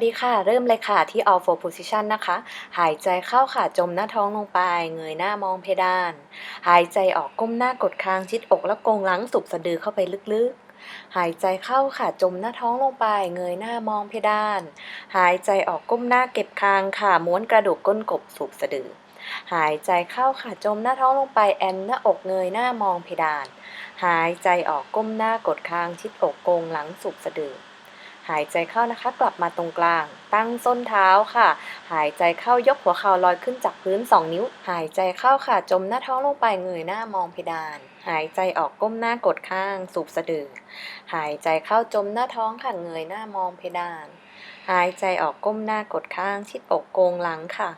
สดีค่ะ เริ่มเลยค่ะที่ all four position นะคะ หายใจเข้าค่ะจมหน้าท้องลงไป เงยหน้ามองเพดาน หายใจออกก้มหน้ากดคางชิดอกแล้วกงหลังสุบสะดือเข้าไปลึกๆ หายใจเข้าค่ะจมหน้าท้องลงไป เงยหน้ามองเพดาน หายใจออกก้มหน้าเก็บคางค่ะ ม้วนกระดูกก้นกบสุบสะดือ หายใจเข้าค่ะจมหน้าท้องลงไปแอนหน้าอกเงยหน้ามองเพดาน หายใจออกก้มหน้ากดคางชิดอกโกงหลังสุบสะดือ หายใจเข้านะคะ กลับมาตรงกลาง ตั้งส้นเท้าค่ะ หายใจเข้ายกหัวเข่าลอยขึ้นจากพื้น 2 นิ้ว หายใจเข้าค่ะ จมหน้าท้องลงไปเงยหน้ามองเพดาน หายใจออกก้มหน้ากดข้าง สูบสะดือ หายใจเข้าจมหน้าท้องค่ะเงยหน้ามองเพดาน หายใจออกก้มหน้ากดข้าง ชิดอกโกงหลังค่ะ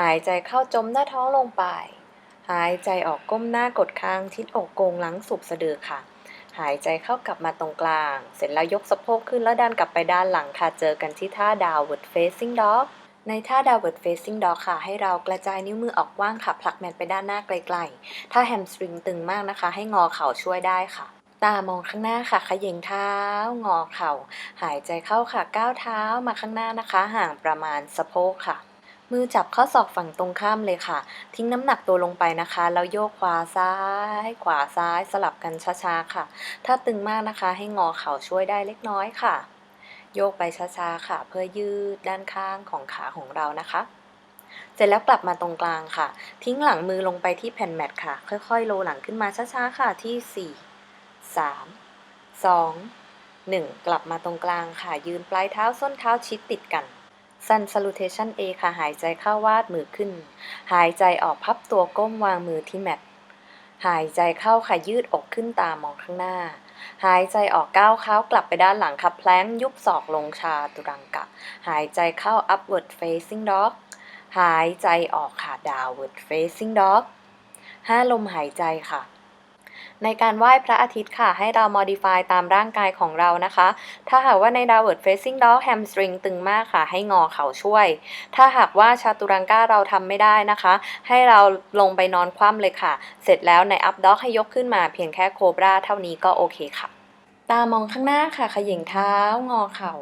หายใจเข้าจมหน้าท้องลงไป หายใจออกก้มหน้ากดข้าง ชิดอกโกงหลังสูบสะดือค่ะ หายใจเข้ากลับมาตรงกลาง เสร็จแล้วยกสะโพกขึ้นแล้วดันกลับไปด้านหลังค่ะ เจอกันที่ท่า downward facing dog ในท่า downward facing dog ค่ะ ให้เรากระจายนิ้วมือออกกว้างค่ะ ผลักแมนไปด้านหน้าไกลๆ ถ้าแฮมสตริงตึงมากนะคะ ให้งอเข่าช่วยได้ค่ะ ตามองข้างหน้าค่ะ ขยิงเท้า งอเข่า หายใจเข้าค่ะ ก้าวเท้ามาข้างหน้านะคะ ห่างประมาณสะโพกค่ะ มือจับข้อศอกฝั่งตรงข้ามเลยค่ะ ทิ้งน้ำหนักตัวลงไปนะคะ แล้วโยกขวาซ้าย ขวาซ้ายสลับกันช้าๆค่ะ ถ้าตึงมากนะคะให้งอเข่าช่วยได้เล็กน้อยค่ะ โยกไปช้าๆค่ะ เพื่อยืดด้านข้างของขาของเรานะคะเสร็จแล้วกลับมาตรงกลางค่ะ ทิ้งหลังมือลงไปที่แผ่นแมทค่ะ ค่อยๆ โลหลังขึ้นมาช้าๆค่ะที่ 4 3 2 1 กลับมาตรงกลางค่ะ ยืนปลายเท้าส้นเท้าชิดติดกัน Sun Salutation A ค่ะ หายใจเข้าวาดมือขึ้น หายใจออกพับตัวก้มวางมือที่แมทหายใจเข้าค่ะยืดอกขึ้นตามองข้างหน้า หายใจออกก้าวเท้ากลับไปด้านหลังค่ะแพลงยุบศอกลงชาตุรังกะ หายใจเข้า upward facing dog หายใจออกค่ะ downward facing dog ห้าลมหายใจค่ะ ในการไหว้พระอาทิตย์ค่ะ ให้เรา modify ตามร่างกายของเรานะคะ ถ้าหากว่าใน downward facing dog hamstring ตึงมากค่ะ ให้งอเข่าช่วย ถ้าหากว่าชาตุรังกาเราทำไม่ได้นะคะ ให้เราลงไปนอนคว่ำเลยค่ะ เสร็จแล้วใน up dog ให้ยกขึ้นมาเพียงแค่โคบราเท่านี้ก็โอเคค่ะตามองข้างหน้าค่ะ ขยิงเท้างอเข่า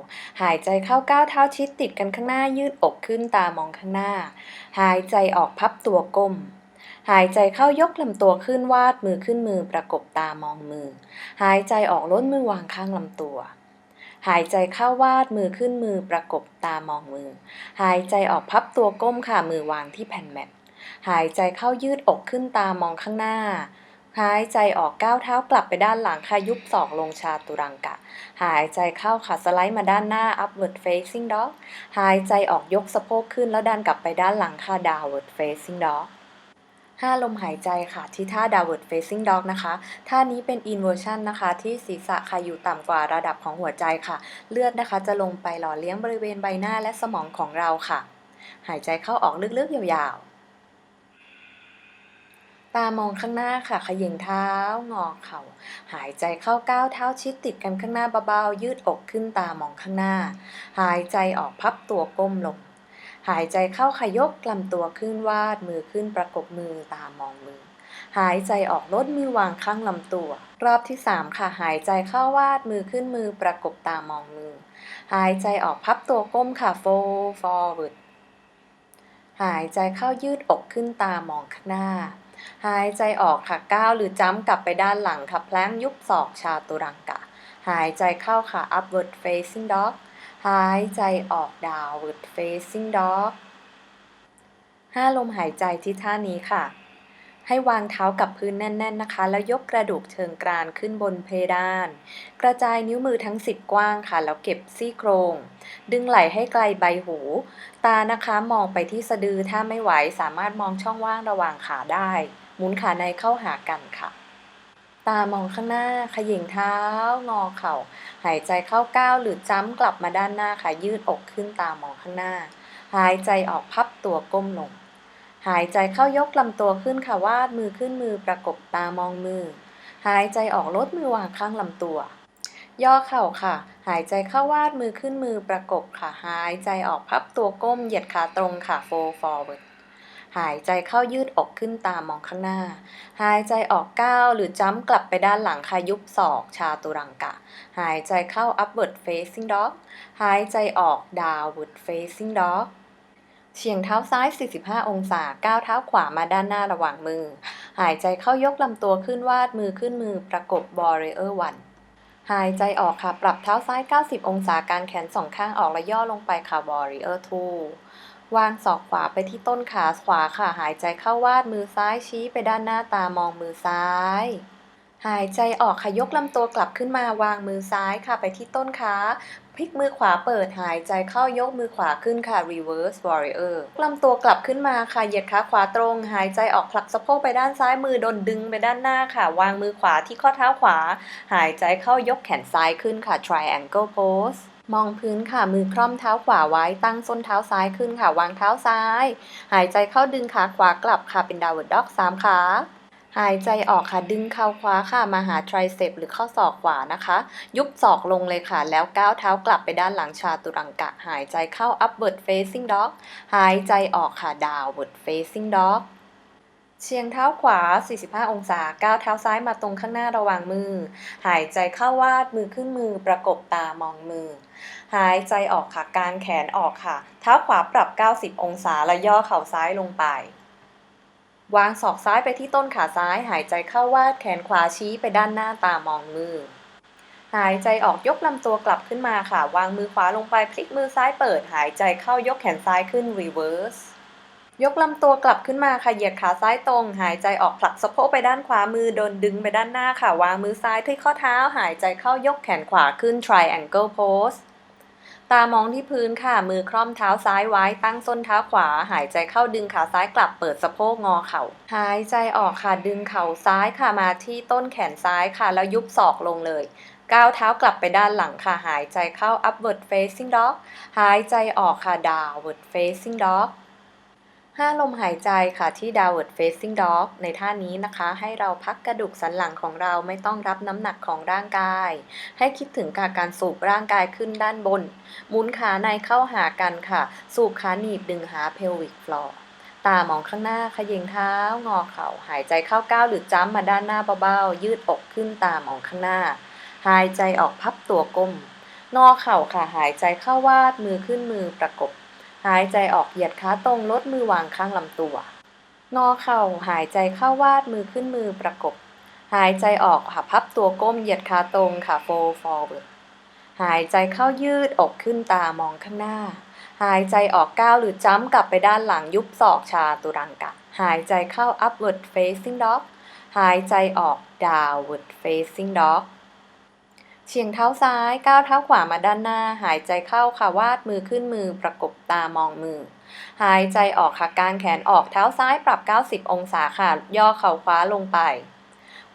หายใจเข้าก้าวเท้าชิดติดกันข้างหน้ายืดอกขึ้นตามองข้างหน้า หายใจออกพับตัวก้ม หายใจเข้ายกลำตัวขึ้นวาดมือขึ้นมือประกบตามองมือ หายใจออกล้นมือวางข้างลำตัว หายใจเข้าวาดมือขึ้นมือประกบตามองมือ หายใจออกพับตัวก้มค่ะมือวางที่แผ่นแมทหายใจเข้ายืดอกขึ้นตามองข้างหน้า หายใจออกก้าวเท้ากลับไปด้านหลังค่ะยุบศอกลงชาตุรังกะ หายใจเข้าค่ะสไลด์มาด้านหน้า upward facing dog หายใจออกยกสะโพกขึ้นแล้วดันกลับไปด้านหลังค่ะ downward facing dog ห้าลมหายใจค่ะ ที่ท่า downward facing dog นะคะ ท่านี้เป็น inversion นะคะ ที่ศีรษะค่ะอยู่ต่ำกว่าระดับของหัวใจค่ะ เลือดนะคะจะลงไปหล่อเลี้ยงบริเวณใบหน้าและสมองของเราค่ะ หายใจเข้าออกลึกๆ ยาวๆ ตามองข้างหน้าค่ะ ขยิงเท้างอเข่า หายใจเข้าก้าวเท้าชิดติดกันข้างหน้าเบาๆ ยืดอกขึ้นตามองข้างหน้า หายใจออกพับตัวก้มลง หายใจเข้าขยกลำตัวขึ้นวาดมือขึ้นประกบมือตามมองมือ หายใจออกลดมือวางข้างลำตัว รอบที่ 3 ค่ะ หายใจเข้าวาดมือขึ้นมือประกบตามองมือ หายใจออกพับตัวก้มค่ะ fold forward หายใจเข้ายืดอกขึ้นตามองข้างหน้า หายใจออกค่ะก้าวหรือจ้ำกลับไปด้านหลังค่ะแพลงยุบศอกชาตุรังกะ หายใจเข้าค่ะ upward facing dog หายใจออก downward facing dog ห้าลมหายใจที่ท่านี้ค่ะ ให้วางเท้ากับพื้นแน่น ๆนะคะ แล้วยกกระดูกเชิงกรานขึ้นบนเพดาน กระจายนิ้วมือทั้ง10กว้างค่ะ แล้วเก็บซี่โครง ดึงไหล่ให้ไกลใบหู ตานะคะมองไปที่สะดือถ้าไม่ไหวสามารถมองช่องว่างระหว่างขาได้ หมุนขาในเข้าหากันค่ะ ตามองข้างหน้าขยิงเท้า งอเข่า หายใจเข้าก้าวหรือจ้ำกลับมาด้านหน้าค่ะ ยืดอกขึ้นตามองข้างหน้า หายใจออกพับตัวก้มลง หายใจเข้ายกลำตัวขึ้นค่ะวาดมือขึ้นมือประกบตามองมือ หายใจออกลดมือวางข้างลำตัว ย่อเข่าค่ะ หายใจเข้าวาดมือขึ้นมือประกบค่ะ หายใจออกพับตัวก้มเหยียดขาตรงค่ะ fold forward หายใจเข้ายืดอกขึ้นตามมองข้างหน้า หายใจออกก้าวหรือจ้ำกลับไปด้านหลังค่ะยุบศอกชาตุรังกะ หายใจเข้า upward facing dog หายใจออก downward facing dog เฉียงเท้าซ้าย 45 องศา ก้าวเท้าขวามาด้านหน้าระหว่างมือ หายใจเข้ายกลำตัวขึ้นวาดมือขึ้นมือประกบ warrior one หายใจออกค่ะ ปรับเท้าซ้าย 90 องศา การแขนสองข้างออกและย่อลงไปค่ะ warrior two วางศอกขวาไปที่ต้นขาขวาค่ะ หายใจเข้าวาดมือซ้ายชี้ไปด้านหน้าตามองมือซ้าย หายใจออกค่ะยกลำตัวกลับขึ้นมาวางมือซ้ายค่ะไปที่ต้นขาพลิกมือขวาเปิดหายใจเข้ายกมือขวาขึ้นค่ะ reverse warrior ลำตัวกลับขึ้นมาค่ะเหยียดขาขวาตรง หายใจออกผลักสะโพกไปด้านซ้ายมือโดนดึงไปด้านหน้าค่ะ วางมือขวาที่ข้อเท้าขวา หายใจเข้ายกแขนซ้ายขึ้นค่ะ triangle pose มองพื้นค่ะ มือคล่อมเท้าขวาไว้ ตั้งส้นเท้าซ้ายขึ้นค่ะ วางเท้าซ้าย หายใจเข้าดึงขาขวากลับค่ะ เป็น downward dog สามขา หายใจออกค่ะ ดึงเข่าขวาค่ะ มาหา tricep หรือข้อศอกขวานะคะ ยุบศอกลงเลยค่ะ แล้วก้าวเท้ากลับไปด้านหลังชาตุรังกะ หายใจเข้า upward facing dog หายใจออกค่ะ downward facing dog เชียงเท้าขวา 45 องศา ก้าวเท้าซ้ายมาตรงข้างหน้าระหว่างมือ หายใจเข้าวาดมือขึ้นมือประกบตามองมือ หายใจออกค่ะการแขนออกค่ะ เท้าขวาปรับ 90 องศาและย่อเข่าซ้ายลงไป วางศอกซ้ายไปที่ต้นขาซ้าย หายใจเข้าวาดแขนขวาชี้ไปด้านหน้าตามองมือ หายใจออกยกลำตัวกลับขึ้นมาค่ะ วางมือขวาลงไปพลิกมือซ้ายเปิด หายใจเข้ายกแขนซ้ายขึ้น reverse ยกลำตัวกลับขึ้นมาค่ะเหยียดขาซ้ายตรง หายใจออกผลักสะโพกไปด้านขวามือโดนดึงไปด้านหน้าค่ะ วางมือซ้ายที่ข้อเท้า หายใจเข้ายกแขนขวาขึ้น triangle pose ตามองที่พื้นค่ะ มือคล่อมเท้าซ้ายไว้ ตั้งส้นเท้าขวา หายใจเข้าดึงขาซ้ายกลับเปิดสะโพกงอเข่า หายใจออกค่ะ ดึงเข่าซ้ายค่ะ มาที่ต้นแขนซ้ายค่ะ แล้วยุบศอกลงเลย ก้าวเท้ากลับไปด้านหลังค่ะ หายใจเข้า upward facing dog หายใจออกค่ะ downward facing dog ห้าลมหายใจค่ะที่ downward facing dog ในท่านี้นะคะ ให้เราพักกระดูกสันหลังของเราไม่ต้องรับน้ำหนักของร่างกาย ให้คิดถึงการการสูบร่างกายขึ้นด้านบน หมุนขาในเข้าหากันค่ะ สูบขาหนีบดึงหา pelvic floor ตามองข้างหน้าขยิงเท้างอเข่าหายใจเข้าก้าวหรือจ้ำมาด้านหน้าเบาๆยืดอกขึ้นตามองข้างหน้า หายใจออกพับตัวก้มงอเข่าค่ะหายใจเข้าวาดมือขึ้นมือประกบ หายใจออกเหยียดขาตรงลดมือวางข้างลำตัว งอเข่าหายใจเข้าวาดมือขึ้นมือประกบ หายใจออกค่ะพับตัวก้มเหยียดขาตรงค่ะ fold forward หายใจเข้ายืดอกขึ้นตามองข้างหน้า หายใจออกก้าวหรือจ้ำกลับไปด้านหลังยุบศอกชาตุรังกะ หายใจเข้า upward facing dog หายใจออก downward facing dog เฉียงเท้าซ้ายก้าวเท้าขวามาด้านหน้า หายใจเข้าค่ะวาดมือขึ้นมือประกบตามองมือ หายใจออกค่ะกางแขนออกเท้าซ้ายปรับ 90 องศาค่ะ ย่อเข่าขวาลงไป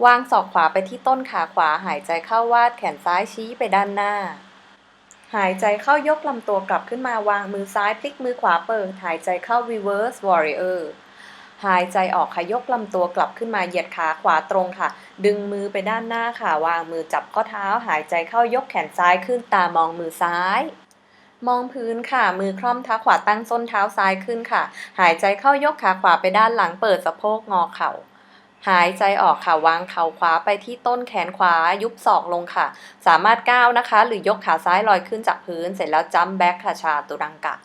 วางศอกขวาไปที่ต้นขาขวา หายใจเข้าวาดแขนซ้ายชี้ไปด้านหน้า หายใจเข้ายกลำตัวกลับขึ้นมาวางมือซ้ายพลิกมือขวาเปิดหายใจเข้า reverse warrior หายใจออกค่ะยกลำตัวกลับขึ้นมาเหยียดขาขวาตรงค่ะ ดึงมือไปด้านหน้าค่ะ วางมือจับข้อเท้า หายใจเข้ายกแขนซ้ายขึ้นตามองมือซ้าย มองพื้นค่ะ มือคล่อมเท้าขวาตั้งส้นเท้าซ้ายขึ้นค่ะ หายใจเข้ายกขาขวาไปด้านหลังเปิดสะโพกงอเข่าหายใจออกค่ะ วางเข่าขวาไปที่ต้นแขนขวายุบศอกลงค่ะ สามารถก้าวนะคะ หรือยกขาซ้ายลอยขึ้นจากพื้น เสร็จแล้วจัมแบ็คค่ะชาตุรังกะ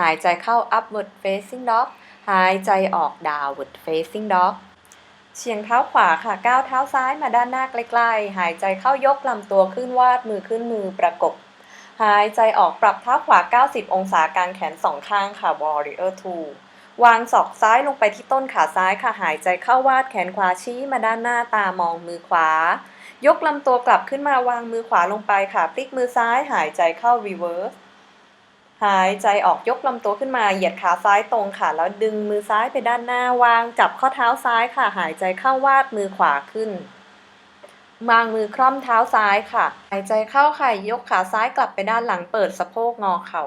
หายใจเข้า upward facing dog หายใจออก downward facing dog เฉียงเท้าขวาค่ะ ก้าวเท้าซ้ายมาด้านหน้าใกล้ๆ หายใจเข้ายกลำตัวขึ้นวาดมือขึ้นมือประกบ หายใจออกปรับเท้าขวา 90 องศากางแขนสองข้างค่ะ warrior two วางศอกซ้ายลงไปที่ต้นขาซ้ายค่ะ หายใจเข้าวาดแขนขวาชี้มาด้านหน้าตามองมือขวา ยกลำตัวกลับขึ้นมาวางมือขวาลงไปค่ะ พลิกมือซ้ายหายใจเข้า reverse หายใจออกยกลำตัวขึ้นมาเหยียดขาซ้ายตรงค่ะ แล้วดึงมือซ้ายไปด้านหน้าวางจับข้อเท้าซ้ายค่ะ หายใจเข้าวาดมือขวาขึ้นวางมือคล่อมเท้าซ้ายค่ะ หายใจเข้าค่ะยกขาซ้ายกลับไปด้านหลังเปิดสะโพกงอเข่า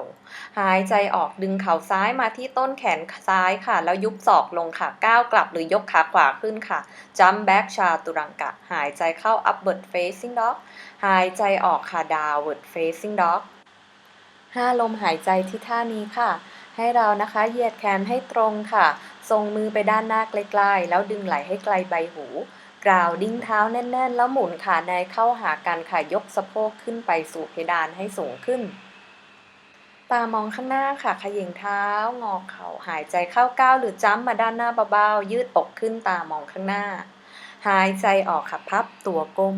หายใจออกดึงเข่าซ้ายมาที่ต้นแขนซ้ายค่ะ แล้วยุบศอกลงค่ะก้าวกลับหรือยกขาขวาขึ้นค่ะจัมแบ็กชาตุรังกะ หายใจเข้า upward facing dog หายใจออกค่ะ downward facing dog ห้าลมหายใจที่ท่านี้ค่ะ ให้เรานะคะเหยียดแขนให้ตรงค่ะส่งมือไปด้านหน้าใกล้ๆแล้วดึงไหล่ให้ไกลใบหูกล่าวดิ้งเท้าแน่น ๆ แล้วหมุนขาในเข้าหากันค่ะยกสะโพกขึ้นไปสู่เพดานให้สูงขึ้น ตามองข้างหน้าค่ะขย่งเท้างอเข่าหายใจเข้าก้าวหรือจ้ำมาด้านหน้าเบาๆยืดอกขึ้นตามองข้างหน้า หายใจออกค่ะพับตัวก้ม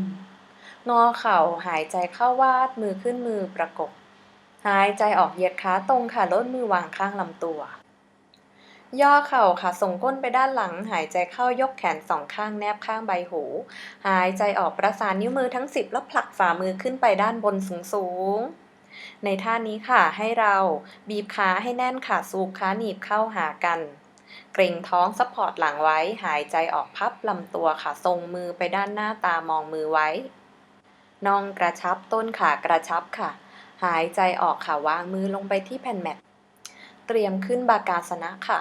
งอเข่าหายใจเข้าวาดมือขึ้นมือประกบ หายใจออกเหยียดขาตรงค่ะลดมือวางข้างลำตัว ย่อเข่าค่ะ ส่งก้นไปด้านหลัง หายใจเข้ายกแขนสองข้างแนบข้างใบหู หายใจออกประสานนิ้วมือทั้ง10แล้วผลักฝ่ามือขึ้นไปด้านบนสูงๆในท่านี้ค่ะให้เราบีบขาให้แน่นค่ะสูบขาหนีบเข้าหากัน เกร็งท้องซัพพอร์ตหลังไว้ หายใจออกพับลำตัวค่ะทรงมือไปด้านหน้าตามองมือไว้ นองกระชับต้นขากระชับค่ะ หายใจออกค่ะ วางมือลงไปที่แผ่นแมตเตรียมขึ้นบากาสนะค่ะ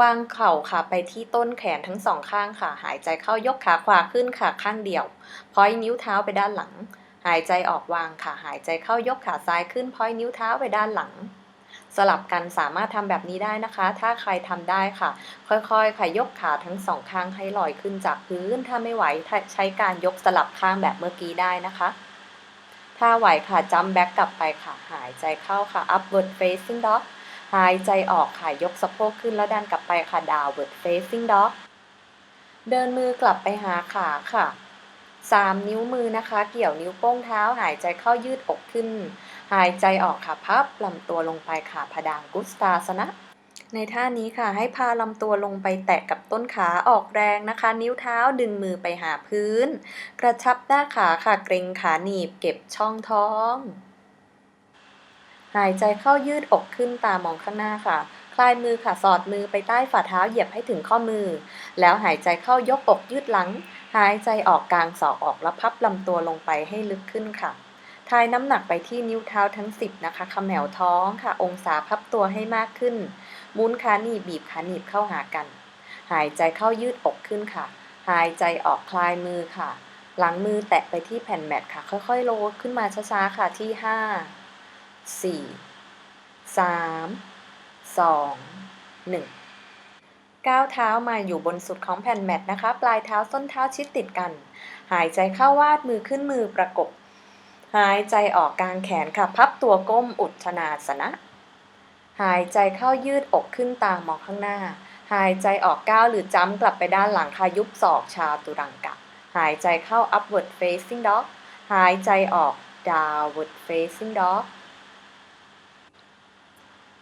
วางเข่าค่ะไปที่ต้นแขนทั้งสองข้างค่ะ หายใจเข้ายกขาขวาขึ้นค่ะข้างเดียว พอยนิ้วเท้าไปด้านหลัง หายใจออกวางค่ะ หายใจเข้ายกขาซ้ายขึ้น พอยนิ้วเท้าไปด้านหลัง สลับกันสามารถทำแบบนี้ได้นะคะ ถ้าใครทำได้ค่ะ ค่อยๆ ค่ะยกขาทั้งสองข้างให้ลอยขึ้นจากพื้น ถ้าไม่ไหวใช้การยกสลับข้างแบบเมื่อกี้ได้นะคะ ถ้าไหวค่ะจัมแบ็กกลับไปค่ะ หายใจเข้าค่ะ upward facing dog หายใจออกค่ะ ยกสะโพกขึ้นแล้วดันกลับไปค่ะ downward facing dog เดินมือกลับไปหาขาค่ะ 3 นิ้วมือนะคะ เกี่ยวนิ้วโป้งเท้า หายใจเข้ายืดอกขึ้น หายใจออกค่ะ พับลำตัวลงไปค่ะพดางกุสตาสนะ ในท่านี้ค่ะให้พาลำตัวลงไปแตะกับต้นขาออกแรงนะคะ นิ้วเท้าดึงมือไปหาพื้น กระชับหน้าขาค่ะเกรงขาหนีบเก็บช่องท้อง หายใจเข้ายืดอกขึ้นตามองข้างหน้าค่ะ คลายมือค่ะสอดมือไปใต้ฝ่าเท้าเหยียบให้ถึงข้อมือ แล้วหายใจเข้ายกอกยืดหลัง หายใจออกกลางศอกออกแล้วพับลำตัวลงไปให้ลึกขึ้นค่ะทายน้ำหนักไปที่นิ้วเท้าทั้ง 10 นะคะขมแมวท้องค่ะ องศาพับตัวให้มากขึ้น มุนขาหนีบบีบขาหนีบเข้าหากัน หายใจเข้ายืดอกขึ้นค่ะ หายใจออกคลายมือค่ะ หลังมือแตะไปที่แผ่นแมตค่ะ ค่อยๆโลดขึ้นมาช้าๆค่ะที่5 4 3 2 1ก้าวเท้ามาอยู่บนสุดของแผ่นแมตนะคะ ปลายเท้าส้นเท้าชิดติดกัน หายใจเข้าวาดมือขึ้นมือประกบ หายใจออกกลางแขนค่ะ พับตัวก้มอุทธนาสนะ หายใจเข้ายืดอกขึ้นตามองข้างหน้า หายใจออกก้าวหรือจ้ำกลับไปด้านหลังค่ะยุบศอกชาตุรังกะ หายใจเข้า upward facing dog หายใจออก downward facing dog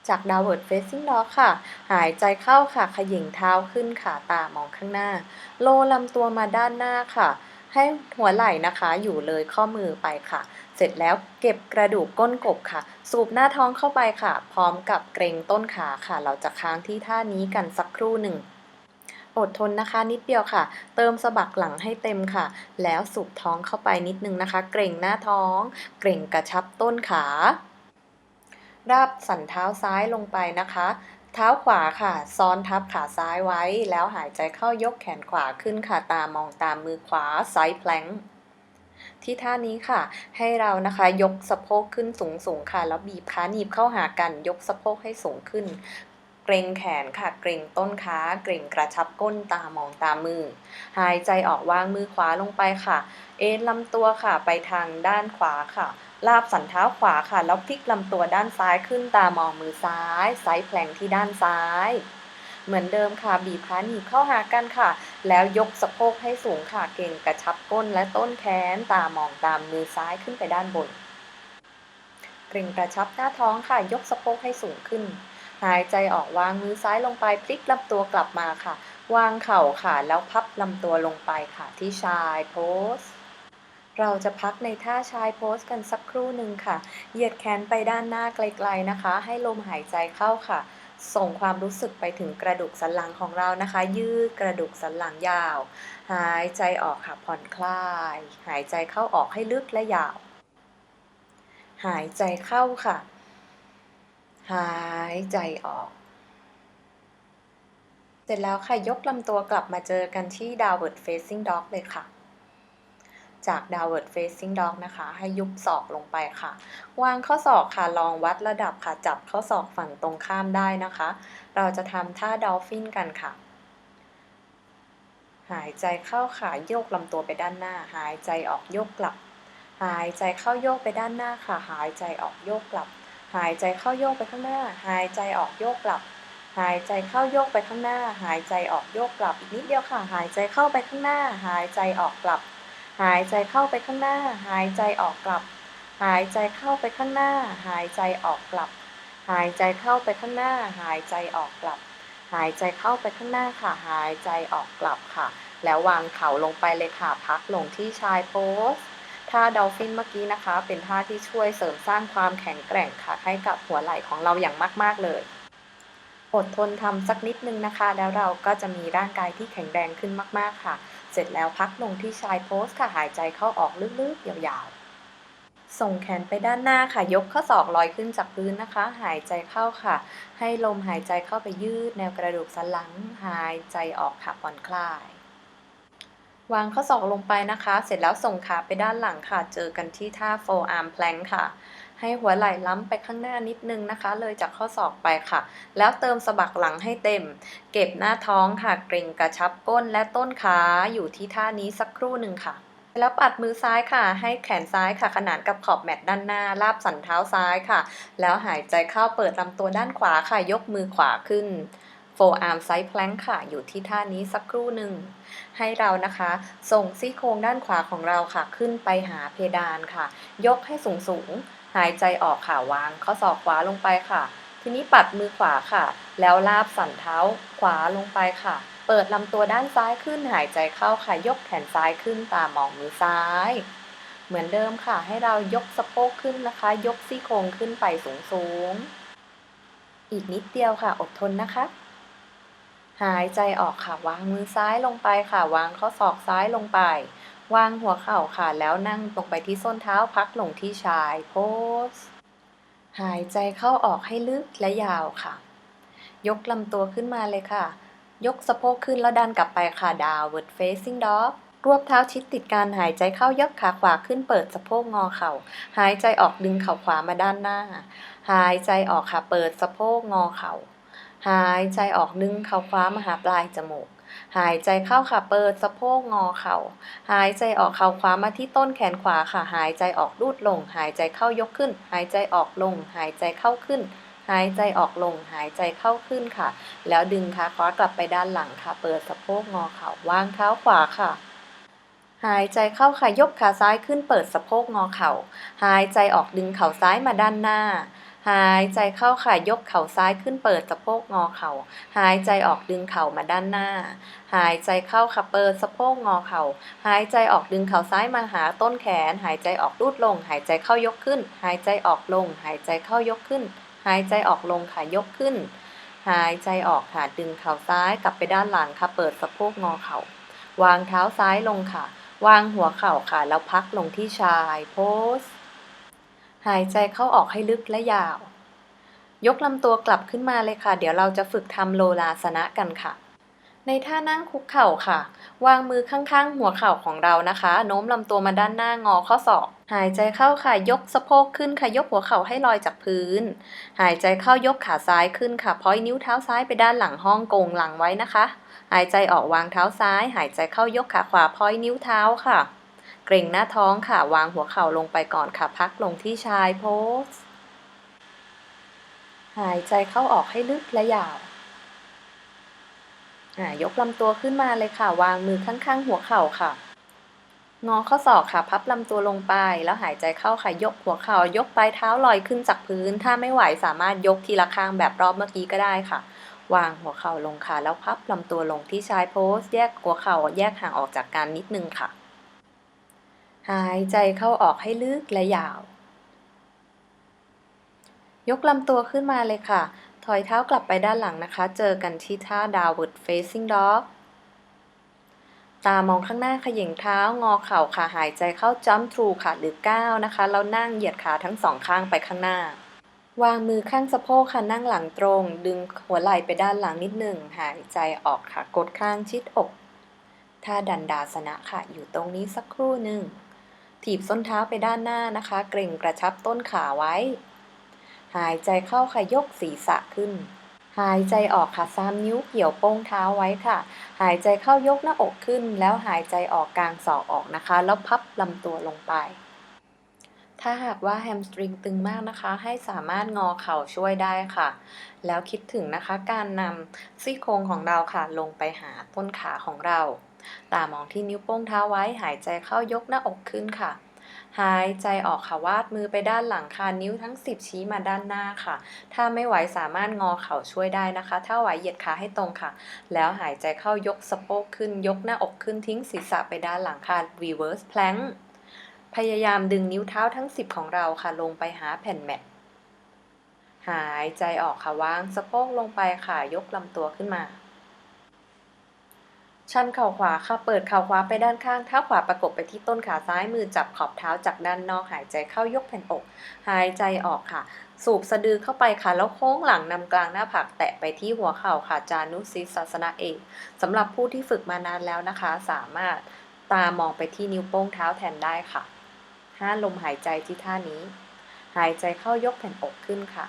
จาก downward facing dog ค่ะ หายใจเข้าค่ะขย่งเท้าขึ้นขาตามองข้างหน้า โลลำตัวมาด้านหน้าค่ะ ให้หัวไหล่นะคะอยู่เลยข้อมือไปค่ะ เสร็จแล้วเก็บกระดูกก้นกบค่ะ สูบหน้าท้องเข้าไปค่ะ พร้อมกับเกรงต้นขาค่ะ เราจะค้างที่ท่านี้กันสักครู่หนึ่งอดทนนะคะนิดเดียวค่ะ เติมสะบักหลังให้เต็มค่ะ แล้วสูบท้องเข้าไปนิดนึงนะคะ เกรงหน้าท้อง เกรงกระชับต้นขา ราบสันเท้าซ้ายลงไปนะคะ เท้าขวาค่ะ ซ้อนทับขาซ้ายไว้ แล้วหายใจเข้ายกแขนขวาขึ้นค่ะ ตามองตามมือขวาไซด์แพลง ที่ท่านี้ค่ะ ให้เรานะคะยกสะโพกขึ้นสูงสูงค่ะ แล้วบีบขาหนีบเข้าหากัน ยกสะโพกให้สูงขึ้น เกรงแขนค่ะ เกรงต้นขาเกรงกระชับก้นตามองตามมือ หายใจออกวางมือขวาลงไปค่ะ เอ็นลำตัวค่ะ ไปทางด้านขวาค่ะลาบสันเท้าขวาค่ะ แล้วพลิกลำตัวด้านซ้ายขึ้นตามองมือซ้ายไซส์แพลงที่ด้านซ้าย เหมือนเดิมค่ะ บีบขาหนีบเข้าหากันค่ะ แล้วยกสะโพกให้สูงค่ะเก่งกระชับก้นและต้นแขนตามองตามมือซ้ายขึ้นไปด้านบน เกร็งกระชับหน้าท้องค่ะยกสะโพกให้สูงขึ้น หายใจออกวางมือซ้ายลงไปพลิกลำตัวกลับมาค่ะ วางเข่าค่ะแล้วพับลำตัวลงไปค่ะที่ชายโพสเราจะพักในท่าชายโพสกันสักครู่หนึ่งค่ะ เหยียดแขนไปด้านหน้าไกลๆนะคะ ให้ลมหายใจเข้าค่ะ ส่งความรู้สึกไปถึงกระดูกสันหลังของเรานะคะ ยืดกระดูกสันหลังยาว หายใจออกค่ะผ่อนคลาย หายใจเข้าออกให้ลึกและยาว หายใจเข้าค่ะ หายใจออก เสร็จแล้วค่ะยกลำตัวกลับมาเจอกันที่ downward facing dog เลยค่ะ จาก downward facing dog นะคะ ให้ยุบศอกลงไปค่ะ วางข้อศอกค่ะ ลองวัดระดับค่ะ จับข้อศอกฝั่งตรงข้ามได้นะคะ เราจะทำท่า dolphin กันค่ะ หายใจเข้าค่ะ โยกลำตัวไปด้านหน้า หายใจออกโยกกลับ หายใจเข้าโยกไปด้านหน้าค่ะ หายใจออกโยกกลับ หายใจเข้าโยกไปข้างหน้า หายใจออกโยกกลับหายใจเข้าโยกไปข้างหน้า หายใจออกโยกกลับอีกนิดเดียวค่ะ หายใจเข้าไปข้างหน้า หายใจออกกลับ หายใจเข้าไปข้างหน้า หายใจออกกลับ หายใจเข้าไปข้างหน้า หายใจออกกลับ หายใจเข้าไปข้างหน้า หายใจออกกลับ หายใจเข้าไปข้างหน้าค่ะ หายใจออกกลับค่ะ แล้ววางเข่าลงไปเลยค่ะ พักลงที่ชายโพสท่าดอลฟินเมื่อกี้นะคะ เป็นท่าที่ช่วยเสริมสร้างความแข็งแกร่งค่ะ ให้กับหัวไหล่ของเราอย่างมาก ๆ เลย อดทนทำสักนิดนึงนะคะ แล้วเราก็จะมีร่างกายที่แข็งแรงขึ้นมาก ๆ ค่ะ เสร็จแล้วพักลงที่ชายโพสค่ะหายใจเข้าออกลึกๆยาวๆ ส่งแขนไปด้านหน้าค่ะ ยกข้อศอกลอยขึ้นจากพื้นนะคะ หายใจเข้าค่ะ ให้ลมหายใจเข้าไปยืดแนวกระดูกสันหลัง หายใจออกค่ะผ่อนคลายวางข้อศอกลงไปนะคะ เสร็จแล้วส่งขาไปด้านหลังค่ะ เจอกันที่ท่า forearm plank ค่ะ ให้หัวไหล่ล้ำไปข้างหน้านิดนึงนะคะ เลยจากข้อศอกไปค่ะ แล้วเติมสะบักหลังให้เต็ม เก็บหน้าท้องค่ะ เกร็งกระชับก้นและต้นขาอยู่ที่ท่านี้สักครู่หนึ่งค่ะแล้วปัดมือซ้ายค่ะ ให้แขนซ้ายค่ะ ขนานกับขอบแมตด้านหน้า ลาบสันเท้าซ้ายค่ะ แล้วหายใจเข้าเปิดลำตัวด้านขวาค่ะ ยกมือขวาขึ้น forearm side plank ค่ะ อยู่ที่ท่านี้สักครู่หนึ่ง ให้เรานะคะ ส่งซี่โครงด้านขวาของเราค่ะ ขึ้นไปหาเพดานค่ะ ยกให้สูงสูง หายใจออกค่ะวางข้อศอกขวาลงไปค่ะ ทีนี้ปัดมือขวาค่ะ แล้วลาบสันเท้าขวาลงไปค่ะ เปิดลำตัวด้านซ้ายขึ้นหายใจเข้าค่ะยกแขนซ้ายขึ้นตามมองมือซ้าย เหมือนเดิมค่ะ ให้เรายกสะโพกขึ้นนะคะ ยกซี่โครงขึ้นไปสูงสูงๆอีกนิดเดียวค่ะอดทนนะคะหายใจออกค่ะ วางมือซ้ายลงไปค่ะ วางข้อศอกซ้ายลงไป วางหัวเข่าค่ะแล้วนั่งตรงไปที่ส้นเท้าพักลงที่ชายโพสหายใจเข้าออกให้ลึกและยาวค่ะ ยกลำตัวขึ้นมาเลยค่ะ ยกสะโพกขึ้นแล้วดันกลับไปค่ะ downward facing dog รวบเท้าชิดติดกันหายใจเข้ายกขาขวาขึ้นเปิดสะโพกงอเข่า หายใจออกดึงเข่าขวามาด้านหน้า หายใจออกค่ะเปิดสะโพกงอเข่า หายใจออกดึงเข่าขวามาหาปลายจมูก หายใจเข้าค่ะเปิดสะโพกงอเข่า หายใจออกเข่าขวามาที่ต้นแขนขวาค่ะ หายใจออกรูดลง หายใจเข้ายกขึ้น หายใจออกลง หายใจเข้าขึ้น หายใจออกลง หายใจเข้าขึ้นค่ะ แล้วดึงขาขวากลับไปด้านหลังค่ะ เปิดสะโพกงอเข่าวางเท้าขวาค่ะหายใจเข้าค่ะยกขาซ้ายขึ้นเปิดสะโพกงอเข่า หายใจออกดึงเข่าซ้ายมาด้านหน้า หายใจเข้าค่ะยกเข่าซ้ายขึ้นเปิดสะโพกงอเข่าหายใจออกดึงเข่ามาด้านหน้า หายใจเข้าค่ะเปิดสะโพกงอเข่าหายใจออกดึงเข่าซ้ายมาหาต้นแขน หายใจออกรูดลง หายใจเข้ายกขึ้น หายใจออกลง หายใจเข้ายกขึ้น หายใจออกลงค่ะยกขึ้น หายใจออกค่ะดึงเข่าซ้ายกลับไปด้านหลังค่ะเปิดสะโพกงอเข่าวางเท้าซ้ายลงค่ะ วางหัวเข่าค่ะแล้วพักลงที่ชายโพส หายใจเข้าออกให้ลึกและยาว ยกลำตัวกลับขึ้นมาเลยค่ะ เดี๋ยวเราจะฝึกทำโลลาสนะกันค่ะ ในท่านั่งคุกเข่าค่ะ วางมือข้างๆ หัวเข่าของเรานะคะ โน้มลำตัวมาด้านหน้างอข้อศอก หายใจเข้าค่ะ ยกสะโพกขึ้นค่ะ ยกหัวเข่าให้ลอยจากพื้น หายใจเข้ายกขาซ้ายขึ้นค่ะพอยนิ้วเท้าซ้ายไปด้านหลังห้องโกงหลังไว้นะคะ หายใจออกวางเท้าซ้าย หายใจเข้ายกขาขวาพอยนิ้วเท้าค่ะ เกร็งหน้าท้องค่ะ วางหัวเข่าลงไปก่อนค่ะ พักลงที่ชายโพส หายใจเข้าออกให้ลึกและยาวอ่ายกลำตัวขึ้นมาเลยค่ะ วางมือข้างๆ หัวเข่าค่ะ งอข้อศอกค่ะ พับลำตัวลงไป แล้วหายใจเข้าค่ะ ยกหัวเข่า ยกปลายเท้าลอยขึ้นจากพื้น ถ้าไม่ไหวสามารถยกทีละข้างแบบรอบเมื่อกี้ก็ได้ค่ะ วางหัวเข่าลงค่ะ แล้วพับลำตัวลงที่ชายโพส แยกหัวเข่า แยกห่างออกจากกันนิดนึงค่ะ หายใจเข้าออกให้ลึกและยาว ยกลำตัวขึ้นมาเลยค่ะ ถอยเท้ากลับไปด้านหลังนะคะ เจอกันที่ท่า downward facing dog ตามองข้างหน้าขย่งเท้างอเข่าค่ะหายใจเข้า jump through ค่ะหรือก้าวนะคะ แล้วนั่งเหยียดขาทั้งสองข้างไปข้างหน้า วางมือข้างสะโพกค่ะนั่งหลังตรง ดึงหัวไหล่ไปด้านหลังนิดหนึ่งหายใจออกค่ะกดข้างชิดอกท่าดันดาสนะค่ะอยู่ตรงนี้สักครู่หนึ่ง ถีบส้นเท้าไปด้านหน้านะคะ เกร็งกระชับต้นขาไว้ หายใจเข้าค่ะยกศีรษะขึ้น หายใจออกค่ะสามนิ้วเกี่ยวโป้งเท้าไว้ค่ะ หายใจเข้ายกหน้าอกขึ้น แล้วหายใจออกกลางศอกออกนะคะ แล้วพับลำตัวลงไป ถ้าหากว่าแฮมสตริงตึงมากนะคะ ให้สามารถงอเข่าช่วยได้ค่ะ แล้วคิดถึงนะคะการนำซี่โครงของเราค่ะ ลงไปหาต้นขาของเรา ตามองที่นิ้วโป้งเท้าไว้หายใจเข้ายกหน้าอกขึ้นค่ะ หายใจออกค่ะวาดมือไปด้านหลังค่ะนิ้วทั้ง 10 ชี้มาด้านหน้าค่ะ ถ้าไม่ไหวสามารถงอเข่าช่วยได้นะคะ ถ้าไหวเหยียดขาให้ตรงค่ะ แล้วหายใจเข้ายกสะโพกขึ้น ยกหน้าอกขึ้นทิ้งศีรษะไปด้านหลังค่ะ reverse plank พยายามดึงนิ้วเท้าทั้ง 10 ของเราค่ะ ลงไปหาแผ่นแมทหายใจออกค่ะวางสะโพกลงไปค่ะยกลำตัวขึ้นมา ชันเข่าขวาค่ะ เปิดเข่าขวาไปด้านข้าง เท้าขวาประกบไปที่ต้นขาซ้าย มือจับขอบเท้าจากด้านนอก หายใจเข้ายกแผ่นอก หายใจออกค่ะ สูบสะดือเข้าไปค่ะ แล้วโค้งหลังนำกลางหน้าผากแตะไปที่หัวเข่าค่ะ จานุสิสาสนะเอกสำหรับผู้ที่ฝึกมานานแล้วนะคะ สามารถตามองไปที่นิ้วโป้งเท้าแทนได้ค่ะ ห้าลมหายใจที่ท่านี้ หายใจเข้ายกแผ่นอกขึ้นค่ะ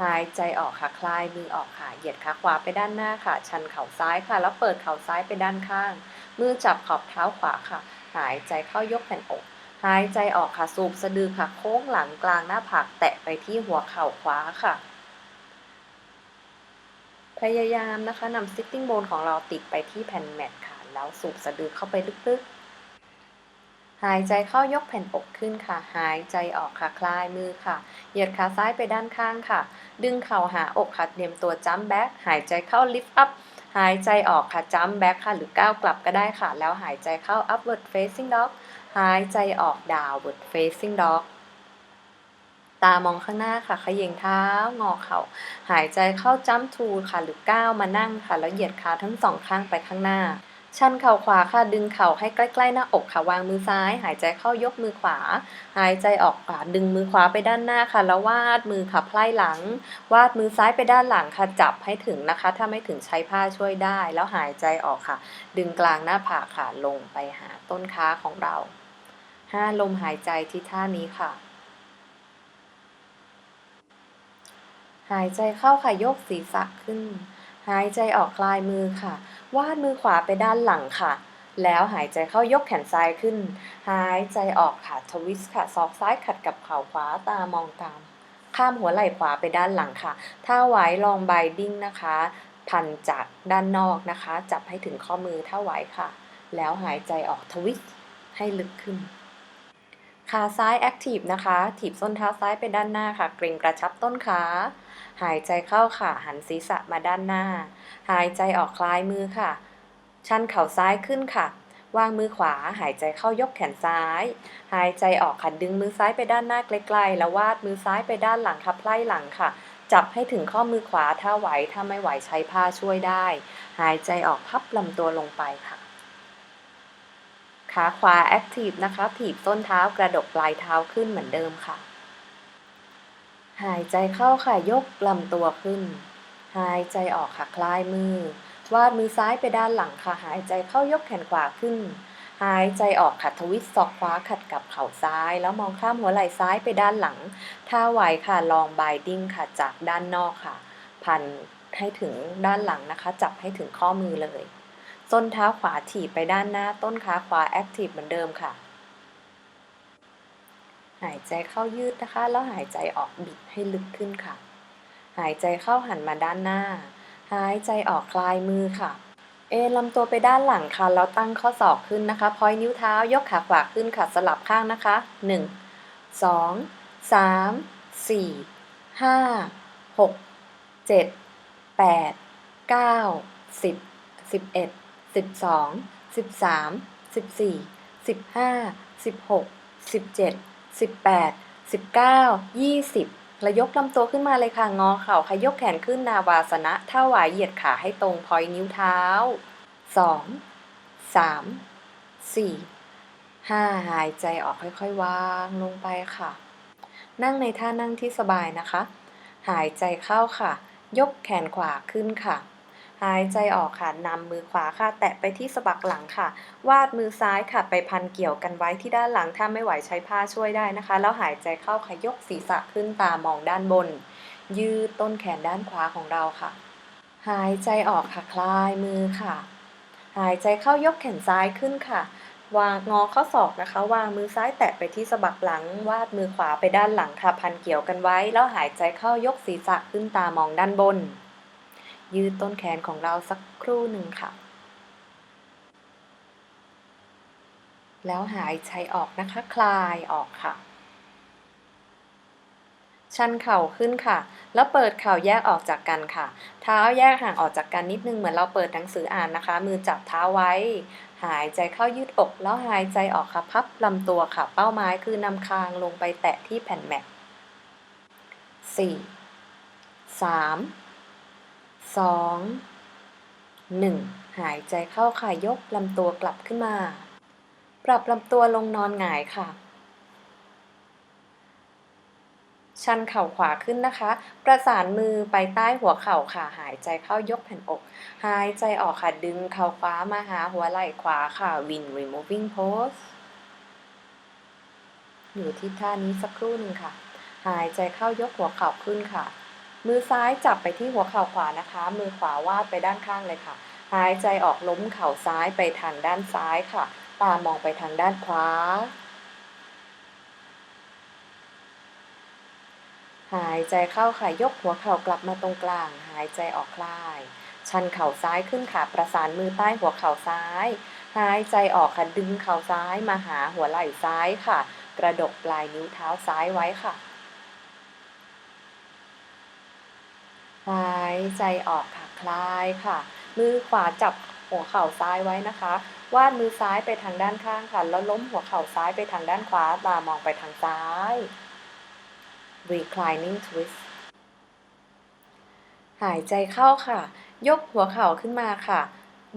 หายใจออกค่ะคลายมือออกค่ะ เหยียดขาขวาไปด้านหน้าค่ะ ชันเข่าซ้ายค่ะ แล้วเปิดเข่าซ้ายไปด้านข้าง มือจับขอบเท้าขวาค่ะ หายใจเข้ายกแผ่นอก หายใจออกค่ะ สูบสะดือค่ะ โค้งหลังกลางหน้าผากแตะไปที่หัวเข่าขวาค่ะ พยายามนะคะนำ sitting bone ของเราติดไปที่แผ่นแมทค่ะ แล้วสูบสะดือเข้าไปลึกๆ หายใจเข้ายกแผ่นอกขึ้นค่ะ หายใจออกค่ะ คลายมือค่ะ เหยียดขาซ้ายไปด้านข้างค่ะ ดึงเข่าหาอกค่ะเตรียมตัวจัมแบ็กหายใจเข้า lift up หายใจออกค่ะจัมแบ็กค่ะ หรือก้าวกลับก็ได้ค่ะ แล้วหายใจเข้า upward facing dog หายใจออก downward facing dog ตามองข้างหน้าค่ะ ขยิงเท้างอเข่า หายใจเข้า jump to ค่ะ หรือก้าวมานั่งค่ะ แล้วเหยียดขาทั้งสองข้างไปข้างหน้า ชันเข่าขวาค่ะดึงเข่าให้ใกล้ๆหน้าอกค่ะวางมือซ้าย หายใจเข้ายกมือขวา หายใจออกขวาดึงมือขวาไปด้านหน้าค่ะ แล้ววาดมือค่ะไพล่หลัง วาดมือซ้ายไปด้านหลังค่ะจับให้ถึงนะคะ ถ้าไม่ถึงใช้ผ้าช่วยได้ แล้วหายใจออกค่ะ ดึงกลางหน้าผากค่ะลงไปหาต้นขาของเราห้าลมหายใจที่ท่านี้ค่ะ หายใจเข้าค่ะยกศีรษะขึ้น หายใจออกคลายมือค่ะ วาดมือขวาไปด้านหลังค่ะ แล้วหายใจเข้ายกแขนซ้ายขึ้น หายใจออกค่ะทวิสค่ะศอกซ้ายขัดกับเข่าขวาตามองตาม ข้ามหัวไหล่ขวาไปด้านหลังค่ะ ถ้าไหวลองไบดิ้งนะคะ พันจากด้านนอกนะคะ จับให้ถึงข้อมือถ้าไหวค่ะ แล้วหายใจออกทวิสให้ลึกขึ้น ขาซ้ายแอคทีฟนะคะ ถีบส้นเท้าซ้ายไปด้านหน้าค่ะ เกรงกระชับต้นขา หายใจเข้าค่ะ หันศีรษะมาด้านหน้า หายใจออกคลายมือค่ะ ชันเข่าซ้ายขึ้นค่ะ วางมือขวา หายใจเข้ายกแขนซ้าย หายใจออกค่ะ ดึงมือซ้ายไปด้านหน้าไกลๆ แล้ววาดมือซ้ายไปด้านหลังค่ะไพล่หลังค่ะ จับให้ถึงข้อมือขวา ถ้าไหว ถ้าไม่ไหวใช้ผ้าช่วยได้ หายใจออกพับลำตัวลงไปค่ะ ขาขวาแอคทีฟนะคะ ถีบต้นเท้ากระดกปลายเท้าขึ้นเหมือนเดิมค่ะ หายใจเข้าค่ะ ยกลำตัวขึ้น หายใจออกค่ะ คลายมือ วาดมือซ้ายไปด้านหลังค่ะ หายใจเข้ายกแขนขวาขึ้น หายใจออกค่ะทวิสต์ศอกขวาขัดกับเข่าซ้าย แล้วมองข้ามหัวไหล่ซ้ายไปด้านหลัง ถ้าไหวค่ะ ลองบายดิ้งค่ะ จากด้านนอกค่ะ พันให้ถึงด้านหลังนะคะ จับให้ถึงข้อมือเลย ส้นเท้าขวาถีบไปด้านหน้าต้นขาขวาแอคทีฟเหมือนเดิมค่ะ หายใจเข้ายืดนะคะ แล้วหายใจออกบิดให้ลึกขึ้นค่ะ หายใจเข้าหันมาด้านหน้า หายใจออกคลายมือค่ะ เอนลำตัวไปด้านหลังค่ะ แล้วตั้งข้อศอกขึ้นนะคะ พอยนิ้วเท้ายกขาขวาขึ้นค่ะ สลับข้างนะคะ 1 2 3 4 5 6 7 8 9 10 11 12 13 14 15 16 17 18 19 20แล้วยกลำตัวขึ้นมาเลยค่ะ งอเข่าค่ะยกแขนขึ้นนาวาสนะถ้าไหวเหยียดขาให้ตรงพอยนิ้วเท้า2 3 4 5หายใจออกค่อยๆวางลงไปค่ะ นั่งในท่านั่งที่สบายนะคะ หายใจเข้าค่ะ ยกแขนขวาขึ้นค่ะ หายใจออกค่ะนำมือขวาค่ะ แตะไปที่สะบักหลังค่ะ วาดมือซ้ายค่ะ ไปพันเกี่ยวกันไว้ที่ด้านหลัง ถ้าไม่ไหวใช้ผ้าช่วยได้นะคะ แล้วหายใจเข้าค่ะยกศีรษะขึ้นตามองด้านบน ยืดต้นแขนด้านขวาของเราค่ะ หายใจออกค่ะคลายมือค่ะ หายใจเข้ายกแขนซ้ายขึ้นค่ะวางงอข้อศอกนะคะ วางมือซ้ายแตะไปที่สะบักหลัง วาดมือขวาไปด้านหลังค่ะ พันเกี่ยวกันไว้ แล้วหายใจเข้ายกศีรษะขึ้นตามองด้านบน ยืดต้นแขนของเราสักครู่หนึ่งค่ะ แล้วหายใจออกนะคะ คลายออกค่ะ ชันเข่าขึ้นค่ะ แล้วเปิดเข่าแยกออกจากกันค่ะ เท้าแยกห่างออกจากกันนิดนึงเหมือนเราเปิดหนังสืออ่านนะคะ มือจับเท้าไว้ หายใจเข้ายืดอก แล้วหายใจออกค่ะ พับลำตัวค่ะ เป้าหมายคือนำคางลงไปแตะที่แผ่นแม็กสี่สาม สองหนึ่งหายใจเข้าค่ะยกลำตัวกลับขึ้นมา ปรับลำตัวลงนอนหงายค่ะ ชันเข่าขวาขึ้นนะคะ ประสานมือไปใต้หัวเข่าค่ะ หายใจเข้ายกแผ่นอก หายใจออกค่ะดึงเข่าขวามาหาหัวไหล่ขวาค่ะ Win removing pose อยู่ที่ท่านี้สักครู่หนึ่งค่ะ หายใจเข้ายกหัวเข่าขึ้นค่ะ มือซ้ายจับไปที่หัวเข่าขวานะคะ มือขวาวาดไปด้านข้างเลยค่ะ หายใจออกล้มเข่าซ้ายไปทางด้านซ้ายค่ะ ตามองไปทางด้านขวา หายใจเข้าค่ะ ยกหัวเข่ากลับมาตรงกลาง หายใจออกคลาย ชันเข่าซ้ายขึ้นค่ะ ประสานมือใต้หัวเข่าซ้าย หายใจออกค่ะ ดึงเข่าซ้ายมาหาหัวไหล่ซ้ายค่ะ กระดกปลายนิ้วเท้าซ้ายไว้ค่ะ หายใจออกค่ะคลายค่ะ มือขวาจับหัวเข่าซ้ายไว้นะคะ วาดมือซ้ายไปทางด้านข้างค่ะ แล้วล้มหัวเข่าซ้ายไปทางด้านขวาตามองไปทางซ้าย reclining twist หายใจเข้าค่ะ ยกหัวเข่าขึ้นมาค่ะ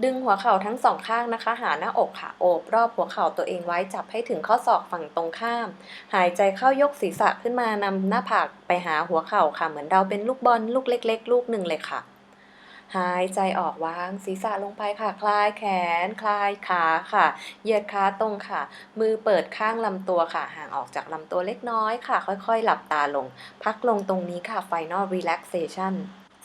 ดึงหัวเข่าทั้งสองข้างนะคะ หาหน้าอกค่ะโอบรอบหัวเข่าตัวเองไว้จับให้ถึงข้อศอกฝั่งตรงข้าม หายใจเข้ายกศีรษะขึ้นมานำหน้าผากไปหาหัวเข่าค่ะ เหมือนเราเป็นลูกบอลลูกเล็ก ๆ ลูกหนึ่งเลยค่ะ หายใจออกวางศีรษะลงไปค่ะ คลายแขน คลายขาค่ะ เหยียดขาตรงค่ะ มือเปิดข้างลำตัวค่ะ ห่างออกจากลำตัวเล็กน้อยค่ะ ค่อยๆ หลับตาลง พักลงตรงนี้ค่ะ final relaxation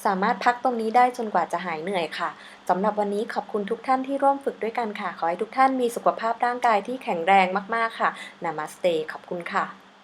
สามารถพักตรงนี้ได้จนกว่าจะหายเหนื่อยค่ะสำหรับวันนี้ขอบคุณทุกท่านที่ร่วมฝึกด้วยกันค่ะ ขอให้ทุกท่านมีสุขภาพร่างกายที่แข็งแรงมาก ๆ ค่ะ Namaste ขอบคุณค่ะ